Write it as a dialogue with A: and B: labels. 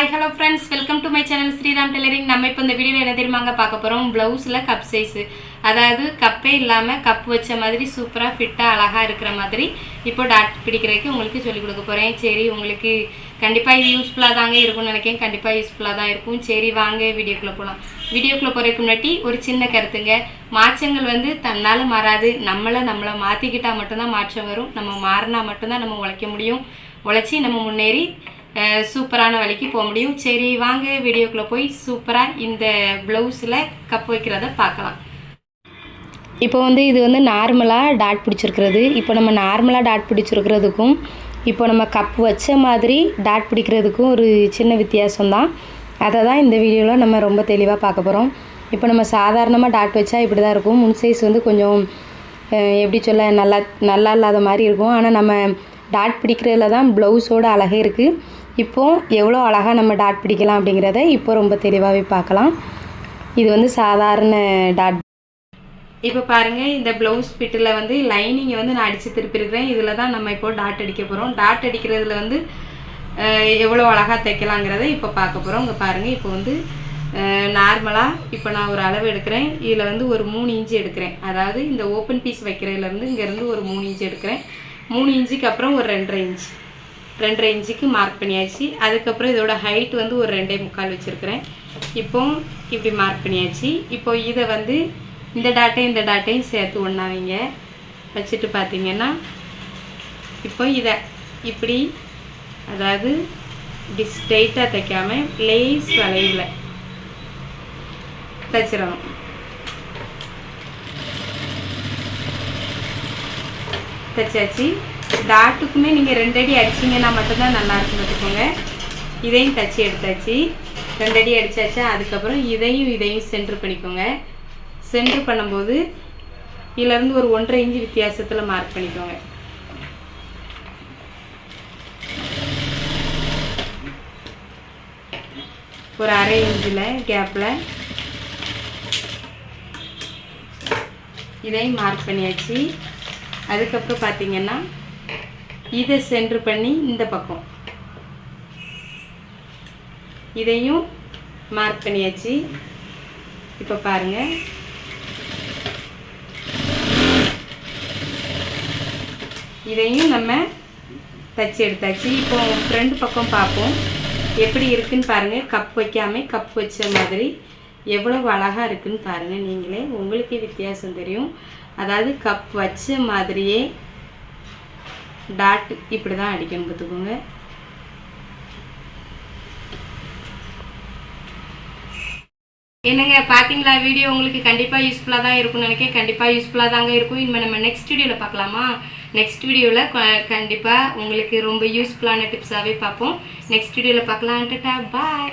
A: Hi hello friends welcome to my channel Sriram tailoring நம்ம இப்போ இந்த வீடியோவில் என்ன தெரியுமாங்க பார்க்க போகிறோம் ப்ளவுஸில் கப் சைஸு அதாவது கப்பே இல்லாமல் கப் வச்ச மாதிரி சூப்பராக ஃபிட்டாக அழகாக இருக்கிற மாதிரி இப்போ டாட் பிடிக்கிறதுக்கு உங்களுக்கு சொல்லிக் கொடுக்க போகிறேன் சரி உங்களுக்கு கண்டிப்பாக இது யூஸ்ஃபுல்லாக தாங்க இருக்கும்னு நினைக்கிறேன். கண்டிப்பாக யூஸ்ஃபுல்லாக தான் இருக்கும். சரி வாங்க வீடியோக்குள்ளே போகலாம் வீடியோக்குள்ளே போகிறதுக்கு முன்னாடி ஒரு சின்ன கருத்துங்க. மாற்றங்கள் வந்து தன்னால் மாறாது. நம்மளை நம்மளை மாற்றிக்கிட்டால் மட்டும்தான் மாற்றம் வரும். நம்ம மாறினா மட்டும்தான் நம்ம உழைக்க முடியும். உழைச்சி நம்ம முன்னேறி சூப்பரான வழிக்கு போக முடியும். சரி வாங்க வீடியோக்குள்ளே போய் சூப்பராக இந்த ப்ளவுஸில் கப் வைக்கிறத பார்க்கலாம். இப்போ வந்து இது வந்து நார்மலாக டாட் பிடிச்சிருக்கிறது. இப்போ நம்ம நார்மலாக டாட் பிடிச்சிருக்கிறதுக்கும் இப்போ நம்ம கப் வச்ச மாதிரி டாட் பிடிக்கிறதுக்கும் ஒரு சின்ன வித்தியாசம் தான் அதை தான் இந்த வீடியோவில் நம்ம ரொம்ப தெளிவாக பார்க்க போகிறோம் இப்போ நம்ம சாதாரணமாக டாட் வச்சா இப்படி தான் இருக்கும். முன் சைஸ் வந்து கொஞ்சம் எப்படி சொல்ல நல்லா நல்லா இல்லாத மாதிரி இருக்கும். ஆனால் நம்ம டாட் பிடிக்கிறதுல தான் ப்ளவுஸோட அழகே இருக்குது இப்போ எவ்வளோ அழகாக நம்ம டாட் பிடிக்கலாம் அப்படிங்கிறத இப்போ ரொம்ப தெளிவாகவே பார்க்கலாம். இது வந்து சாதாரண டாட் இப்போ பாருங்கள் இந்த ப்ளவுஸ் பிட்டில் வந்து லைனிங்கை வந்து நான் அடித்து திருப்பியிருக்கிறேன். இதில் தான் நம்ம இப்போ டாட் அடிக்க போகிறோம் டாட் அடிக்கிறதுல வந்து எவ்வளோ அழகாக தைக்கலாங்கிறத இப்போ பார்க்க போகிறோம் இங்கே பாருங்கள் இப்போ வந்து நார்மலாக இப்போ நான் ஒரு அளவு எடுக்கிறேன். இதில் வந்து ஒரு மூணு இன்ச்சு எடுக்கிறேன். அதாவது இந்த ஓப்பன் பீஸ் வைக்கிறதுலேருந்து இங்கேருந்து ஒரு மூணு இன்ச்சு எடுக்கிறேன். மூணு இன்ச்சுக்கு அப்புறம் ஒரு ரெண்டரை இன்ச் ரெண்டரை இன்ச்சுக்கு மார்க் பண்ணியாச்சு. அதுக்கப்புறம் இதோட ஹைட் வந்து ஒரு ரெண்டே முக்கால் வச்சுருக்கிறேன். இப்போ இப்படி மார்க் பண்ணியாச்சு. இப்போ இதை வந்து இந்த டாட்டையும் இந்த டாட்டையும் சேர்த்து ஒன்றாவீங்க வச்சுட்டு பார்த்தீங்கன்னா இப்போ இதை இப்படி அதாவது இப்படி ஸ்ட்ரெயிட்டாக தைக்காமல் லேஸ் வளைவில் தைச்சிடணும். தைச்சாச்சு. டாட்டுக்குமே நீங்கள் ரெண்டடி அடிச்சிங்கன்னா மட்டும்தான் நல்லாயிருக்கும் பார்த்துக்கோங்க இதையும் தச்சு எடுத்தாச்சு. ரெண்டடி அடித்தாச்சா அதுக்கப்புறம் இதையும் இதையும் சென்ட்ரு பண்ணிக்கோங்க. சென்ட்ரு பண்ணும்போது இதுலேருந்து ஒரு ஒன்றரை இன்ச்சு வித்தியாசத்தில் மார்க் பண்ணிக்கோங்க. ஒரு அரை இன்ச்சில் கேப்பில் இதையும் மார்க் பண்ணியாச்சு. அதுக்கப்புறம் பார்த்தீங்கன்னா இதை சென்ட்ரு பண்ணி இந்த பக்கம். இதையும் மார்க் பண்ணியாச்சு. இப்போ பாருங்கள் இதையும் நம்ம தச்சு எடுத்தாச்சு. இப்போ ஃப்ரண்ட் பக்கம் பார்ப்போம். எப்படி இருக்குன்னு பாருங்கள் கப் வைக்காமல் கப் வச்ச மாதிரி எவ்வளவு அழகாக இருக்குன்னு பாருங்கள் நீங்களே. உங்களுக்கே வித்தியாசம் தெரியும். அதாவது கப் வச்ச மாதிரியே டாட் இப்படி தான் அடிக்கணும் பார்த்துக்கோங்க. என்னங்க பார்த்தீங்களா? வீடியோ உங்களுக்கு கண்டிப்பாக யூஸ்ஃபுல்லாக தான் இருக்கும்னு நினைக்கிறேன். கண்டிப்பாக யூஸ்ஃபுல்லாக தாங்க இருக்கும். இனிமேல் நம்ம நெக்ஸ்ட் வீடியோவில் பார்க்கலாமா? நெக்ஸ்ட் வீடியோவில் கண்டிப்பாக உங்களுக்கு ரொம்ப யூஸ்ஃபுல்லான டிப்ஸாகவே பார்ப்போம். நெக்ஸ்ட் வீடியோவில் பார்க்கலான்ட்டு பாய்